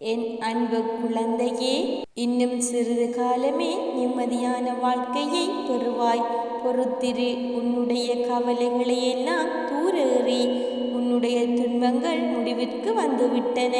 என் அன்பு குழந்தையே இன்னும் சிறிது காலமே நிம்மதியான வாழ்க்கையை பெறுவாய் பொறுத்திரு உன்னுடைய கவலைகளை எல்லாம் தூரேறி. உன்னுடைய துன்பங்கள் முடிவிற்கு வந்துவிட்டன.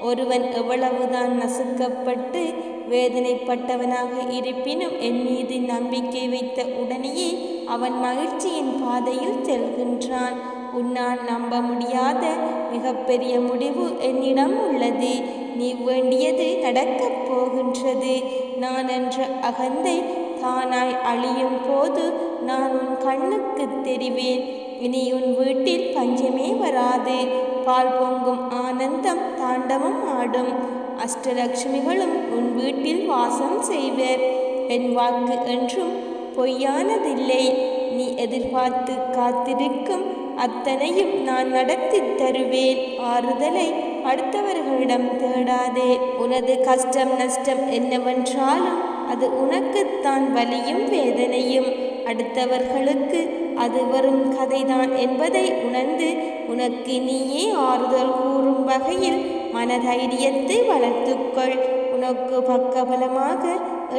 ஒருவன் எவ்வளவுதான் நசுக்கப்பட்டு வேதனைப்பட்டவனாக இருப்பினும் என் மீது நம்பிக்கை வைத்த உடனேயே அவன் மகிழ்ச்சியின் பாதையில் செல்கின்றான். உன்னால் நம்ப முடியாத மிகப்பெரிய முடிவு என்னிடம் உள்ளது. நீ வேண்டியது நடக்கப் போகின்றது. நான் என்ற அகந்தை தானாய் அழியும் போது நான் உன் கண்ணுக்கு தெரிவேன். இனி உன் வீட்டில் பஞ்சமே வராது. பால் பொங்கும் ஆனந்தம் தாண்டவம் ஆடும். அஷ்டலட்சுமிகளும் உன் வீட்டில் வாசம் செய்வர். என் வாக்கு என்றும் பொய்யானதில்லை. நீ எதிர்பார்த்து காத்திருக்கும் அத்தனையும் நான் நடத்தி தருவேன். ஆறுதலை அடுத்தவர்களிடம் தேடாதே. உனது கஷ்டம் நஷ்டம் என்னவென்றாலும் அது உனக்குத்தான் வலியும் வேதனையும். அடுத்தவர்களுக்கு அது வரும் கதைதான் என்பதை உணர்ந்து உனக்கு நீயே ஆறுதல் கூறும் வகையில் மனதைரியத்தை வளர்த்துக்கொள். உனக்கு பக்கபலமாக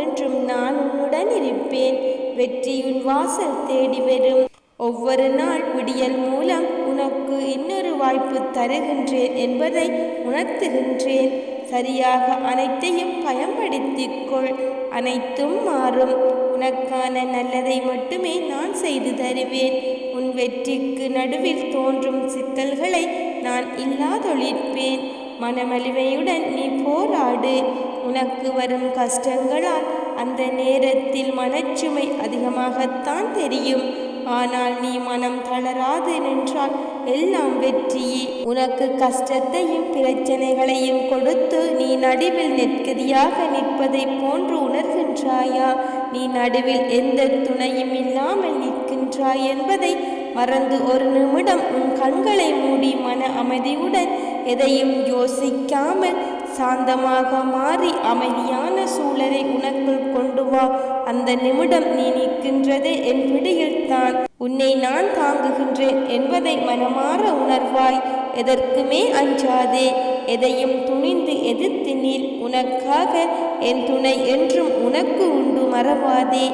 என்றும் நான் உன்னுடன் இருப்பேன். வெற்றியுன் வாசல் தேடி வரும். ஒவ்வொரு நாள் விடியல் மூலம் உனக்கு இன்னொரு வாய்ப்பு தருகின்றேன் என்பதை உணர்த்துகின்றேன். சரியாக அனைத்தையும் பயன்படுத்திக் கொள் அனைத்தும் மாறும். உனக்கான நல்லதை மட்டுமே நான் செய்து தருவேன். உன் வெற்றிக்கு நடுவில் தோன்றும் சிக்கல்களை நான் இல்லாதொழிப்பேன். மனமலிமையுடன் நீ போராடு. உனக்கு வரும் கஷ்டங்களால் அந்த நேரத்தில் மனச்சுமை அதிகமாகத்தான் தெரியும். ஆனால் நீ மனம் தளராது நின்றால் எல்லாம் வெற்றியே. உனக்கு கஷ்டத்தையும் பிரச்சனைகளையும் கொடுத்து நீ நடுவில் நெற்கதியாக நிற்பதை போன்று உணர்கின்றாயா? நீ நடுவில் எந்த துணையும் இல்லாமல் நிற்கின்றாய் என்பதை மறந்து ஒரு நிமிடம் உன் கண்களை மூடி மன அமைதியுடன் எதையும் யோசிக்காமல் சாந்தமாக மாறி அமைதியான சூழலை உனக்குள் கொண்டு வா. அந்த நிமிடம் நீ நிற்கின்றதே என் பிடியில்தான் உன்னை நான் தாங்குகின்றேன் என்பதை மனமாற உணர்வாய். எதற்குமே அஞ்சாதே. எதையும் துணிந்து எதிர்த்து நீள் உனக்காக என் துணை என்றும் உனக்கு உண்டு மறவாதே.